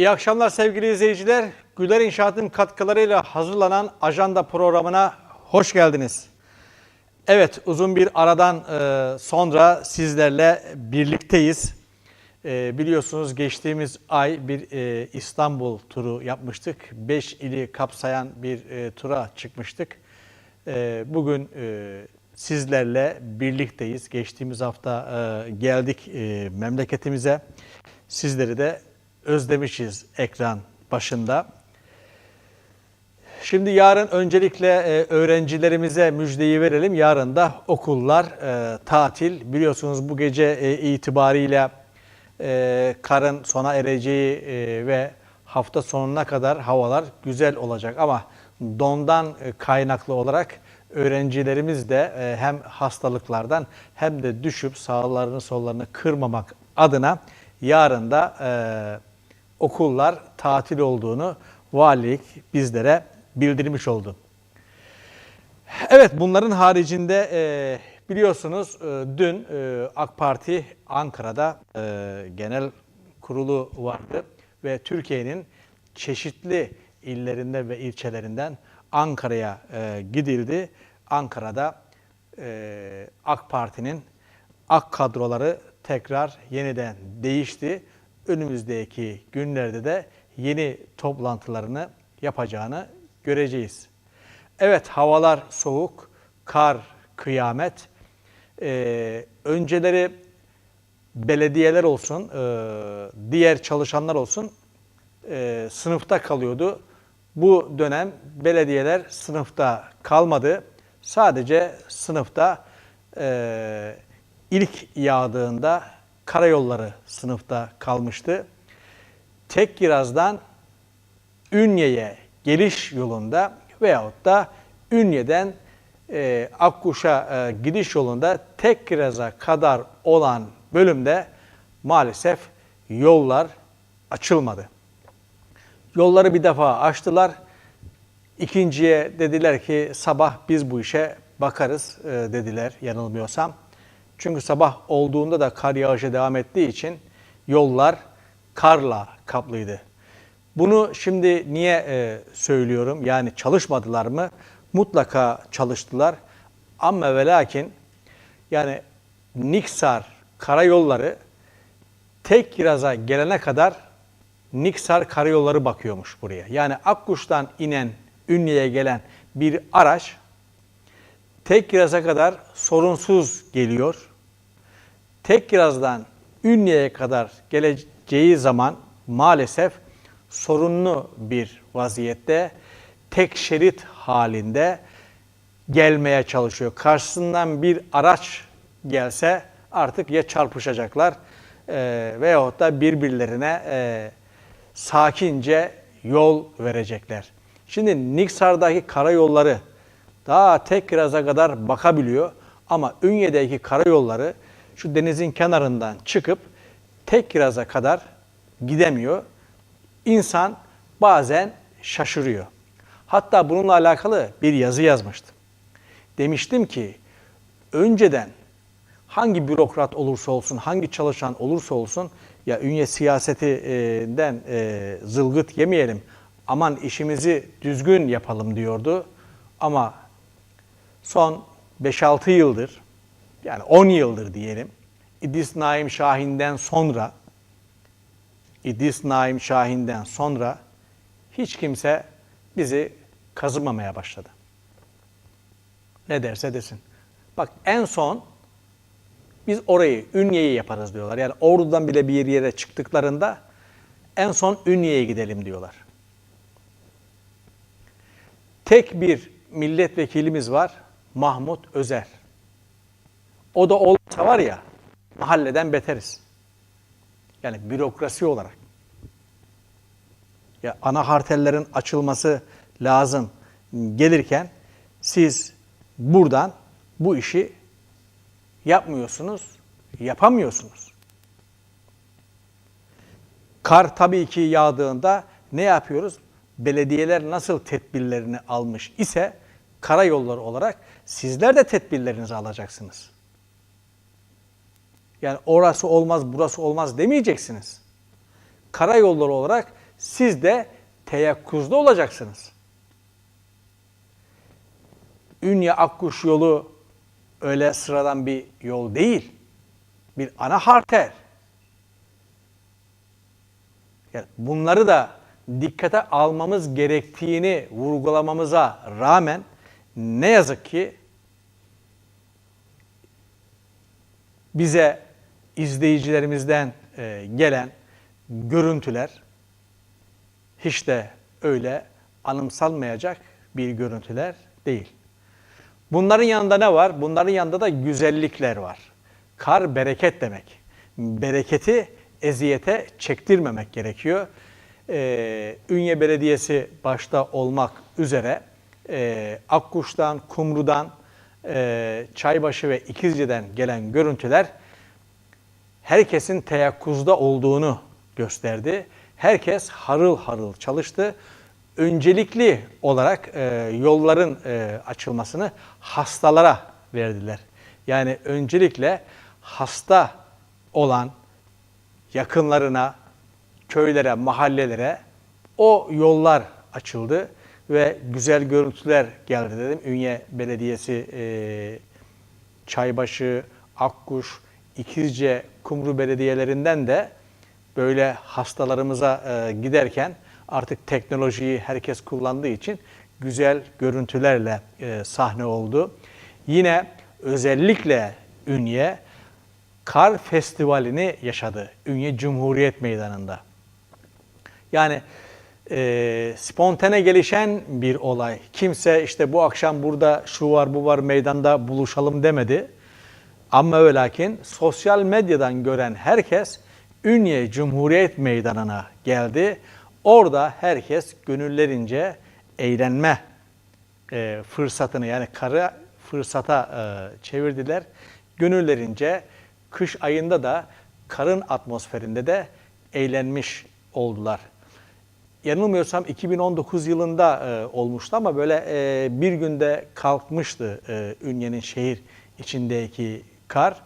İyi akşamlar sevgili izleyiciler. Güler İnşaat'ın katkılarıyla hazırlanan ajanda programına hoş geldiniz. Evet uzun bir aradan e, sonra sizlerle birlikteyiz. E, biliyorsunuz geçtiğimiz ay bir e, İstanbul turu yapmıştık. 5 ili kapsayan bir tura çıkmıştık. Bugün sizlerle birlikteyiz. Geçtiğimiz hafta geldik memleketimize. Sizleri de özlemişiz ekran başında. Şimdi yarın öncelikle e, öğrencilerimize müjdeyi verelim. Yarın da okullar e, tatil. Biliyorsunuz bu gece e, itibariyle karın sona ereceği ve hafta sonuna kadar havalar güzel olacak. Ama dondan kaynaklı olarak öğrencilerimiz de hem hastalıklardan hem de düşüp sağlarını sollarını kırmamak adına yarın da okullar tatil olduğunu valilik bizlere bildirmiş oldu. Evet bunların haricinde e, biliyorsunuz e, dün e, AK Parti Ankara'da genel kurulu vardı ve Türkiye'nin çeşitli illerinden ve ilçelerinden Ankara'ya gidildi. Ankara'da AK Parti'nin AK kadroları tekrar yeniden değişti. Önümüzdeki günlerde de yeni toplantılarını yapacağını göreceğiz. Evet havalar soğuk, kar, kıyamet. Ee, önceleri belediyeler olsun, e, diğer çalışanlar olsun e, sınıfta kalıyordu. Bu dönem belediyeler sınıfta kalmadı. Sadece sınıfta e, ilk yağdığında karayolları sınıfta kalmıştı. Tek Kiraz'dan Ünye'ye geliş yolunda veyahut da Ünye'den e, Akkuş'a e, gidiş yolunda Tek Kiraz'a kadar olan bölümde maalesef yollar açılmadı. Yolları bir defa açtılar. İkinciye dediler ki sabah biz bu işe bakarız e, dediler yanılmıyorsam. Çünkü sabah olduğunda da kar yağışı devam ettiği için yollar karla kaplıydı. Bunu şimdi niye e, söylüyorum? Yani çalışmadılar mı? Mutlaka çalıştılar. Ama ve lakin yani Niksar karayolları tek kiraza gelene kadar Niksar karayolları bakıyormuş buraya. Yani Akkuş'tan inen Ünye'ye gelen bir araç tek kiraza kadar sorunsuz geliyor. Tek kirazdan Ünye'ye kadar geleceği zaman maalesef sorunlu bir vaziyette tek şerit halinde gelmeye çalışıyor. Karşısından bir araç gelse artık ya çarpışacaklar e, veyahut da birbirlerine e, sakince yol verecekler. Şimdi Niksar'daki karayolları daha tek kiraza kadar bakabiliyor ama Ünye'deki karayolları şu denizin kenarından çıkıp tek kiraza kadar gidemiyor. İnsan bazen şaşırıyor. Hatta bununla alakalı bir yazı yazmıştım. Demiştim ki önceden hangi bürokrat olursa olsun, hangi çalışan olursa olsun ya ünye siyasetinden e, zılgıt yemeyelim. Aman işimizi düzgün yapalım diyordu. Ama son 5-6 yıldır yani 10 yıldır diyelim İdris Naim Şahin'den sonra İdris Naim Şahin'den sonra hiç kimse bizi kazımamaya başladı. Ne derse desin. Bak en son biz orayı, Ünye'yi yaparız diyorlar. Yani Ordu'dan bile bir yere çıktıklarında en son Ünye'ye gidelim diyorlar. Tek bir milletvekilimiz var, Mahmut Özer. O da olsa var ya, mahalleden beteriz. Yani bürokrasi olarak. Ya ana hartellerin açılması lazım gelirken siz buradan bu işi yapmıyorsunuz, yapamıyorsunuz. Kar tabii ki yağdığında ne yapıyoruz? Belediyeler nasıl tedbirlerini almış ise karayolları olarak sizler de tedbirlerinizi alacaksınız. Yani orası olmaz, burası olmaz demeyeceksiniz. Karayolları olarak siz de teyakkuzda olacaksınız. Ünye Akkuş yolu öyle sıradan bir yol değil. Bir ana harter. Yani bunları da dikkate almamız gerektiğini vurgulamamıza rağmen ne yazık ki bize izleyicilerimizden e, gelen görüntüler hiç de öyle anımsalmayacak bir görüntüler değil. Bunların yanında ne var? Bunların yanında da güzellikler var. Kar bereket demek. Bereketi eziyete çektirmemek gerekiyor. Ee, Ünye Belediyesi başta olmak üzere e, Akkuş'tan, Kumru'dan, e, Çaybaşı ve İkizce'den gelen görüntüler herkesin teyakkuzda olduğunu gösterdi. Herkes harıl harıl çalıştı. Öncelikli olarak e, yolların e, açılmasını hastalara verdiler. Yani öncelikle hasta olan yakınlarına, köylere, mahallelere o yollar açıldı ve güzel görüntüler geldi dedim. Ünye Belediyesi e, Çaybaşı, Akkuş, İkizce, Kumru belediyelerinden de böyle hastalarımıza e, giderken artık teknolojiyi herkes kullandığı için güzel görüntülerle e, sahne oldu. Yine özellikle Ünye Kar Festivali'ni yaşadı. Ünye Cumhuriyet Meydanı'nda. Yani e, spontane gelişen bir olay. Kimse işte bu akşam burada şu var bu var meydanda buluşalım demedi. Ama ve lakin sosyal medyadan gören herkes Ünye Cumhuriyet Meydanı'na geldi. Orada herkes gönüllerince eğlenme e, fırsatını yani karı fırsata e, çevirdiler. Gönüllerince kış ayında da karın atmosferinde de eğlenmiş oldular. Yanılmıyorsam 2019 yılında e, olmuştu ama böyle e, bir günde kalkmıştı e, Ünye'nin şehir içindeki kar.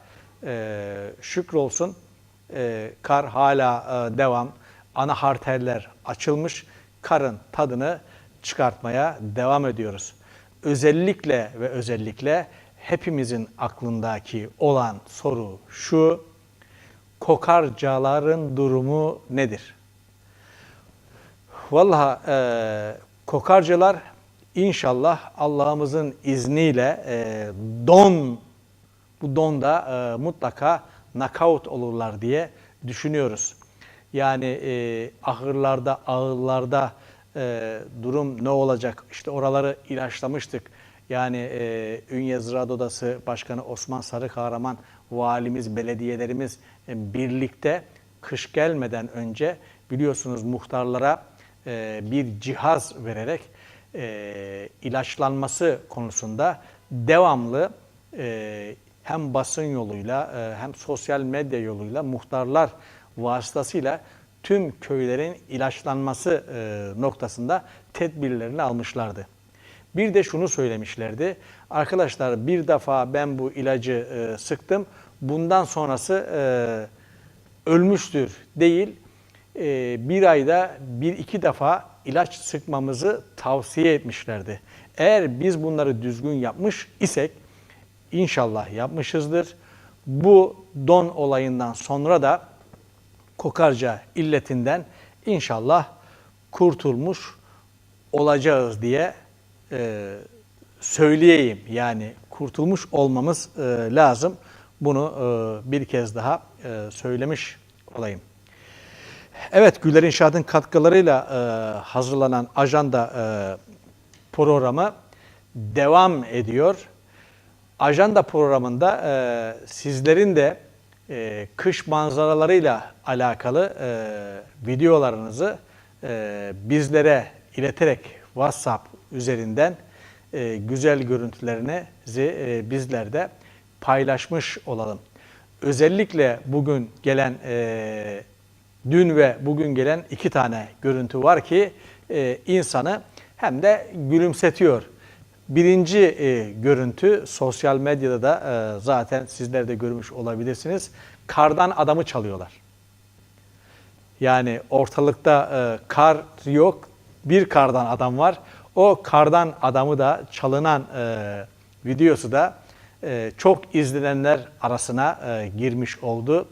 E, şükrolsun e, kar hala e, devam. Ana harterler açılmış. Karın tadını çıkartmaya devam ediyoruz. Özellikle ve özellikle hepimizin aklındaki olan soru şu. Kokarcaların durumu nedir? Vallahi e, kokarcalar inşallah Allah'ımızın izniyle e, don bu donda e, mutlaka knockout olurlar diye düşünüyoruz. Yani e, ahırlarda, ağırlarda e, durum ne olacak? İşte oraları ilaçlamıştık. Yani e, Ünye Ziraat Odası Başkanı Osman Sarı Kahraman, valimiz, belediyelerimiz e, birlikte kış gelmeden önce biliyorsunuz muhtarlara e, bir cihaz vererek e, ilaçlanması konusunda devamlı e, hem basın yoluyla e, hem sosyal medya yoluyla muhtarlar vasıtasıyla tüm köylerin ilaçlanması e, noktasında tedbirlerini almışlardı. Bir de şunu söylemişlerdi. Arkadaşlar bir defa ben bu ilacı e, sıktım. Bundan sonrası ölmüştür değil. Bir ayda bir iki defa ilaç sıkmamızı tavsiye etmişlerdi. Eğer biz bunları düzgün yapmış isek İnşallah yapmışızdır. Bu don olayından sonra da kokarca illetinden inşallah kurtulmuş olacağız diye e, söyleyeyim. Yani kurtulmuş olmamız e, lazım. Bunu e, bir kez daha e, söylemiş olayım. Evet, Güler İnşaat'ın katkılarıyla e, hazırlanan ajanda e, programı devam ediyor ajanda programında e, sizlerin de e, kış manzaralarıyla alakalı e, videolarınızı e, bizlere ileterek WhatsApp üzerinden e, güzel görüntülerinizi e, bizler de paylaşmış olalım. Özellikle bugün gelen e, dün ve bugün gelen iki tane görüntü var ki e, insanı hem de gülümsetiyor. Birinci e, görüntü sosyal medyada da e, zaten sizler de görmüş olabilirsiniz. Kardan adamı çalıyorlar. Yani ortalıkta e, kar yok, bir kardan adam var. O kardan adamı da çalınan e, videosu da e, çok izlenenler arasına e, girmiş oldu.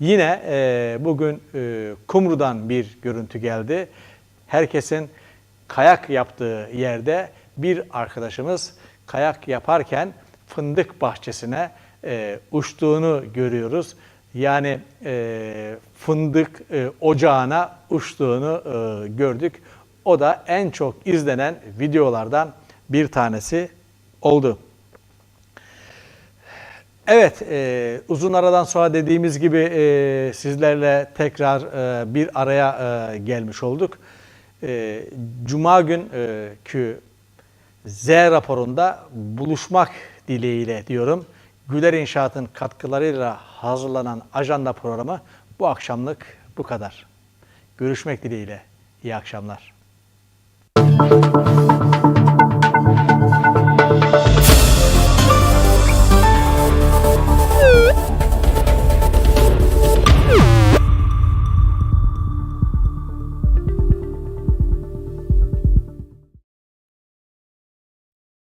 Yine e, bugün e, Kumru'dan bir görüntü geldi. Herkesin kayak yaptığı yerde bir arkadaşımız kayak yaparken fındık bahçesine e, uçtuğunu görüyoruz. Yani e, fındık e, ocağına uçtuğunu e, gördük. O da en çok izlenen videolardan bir tanesi oldu. Evet, e, uzun aradan sonra dediğimiz gibi e, sizlerle tekrar e, bir araya e, gelmiş olduk. E, Cuma günkü Z raporunda buluşmak dileğiyle diyorum. Güler İnşaat'ın katkılarıyla hazırlanan ajanda programı bu akşamlık bu kadar. Görüşmek dileğiyle. İyi akşamlar.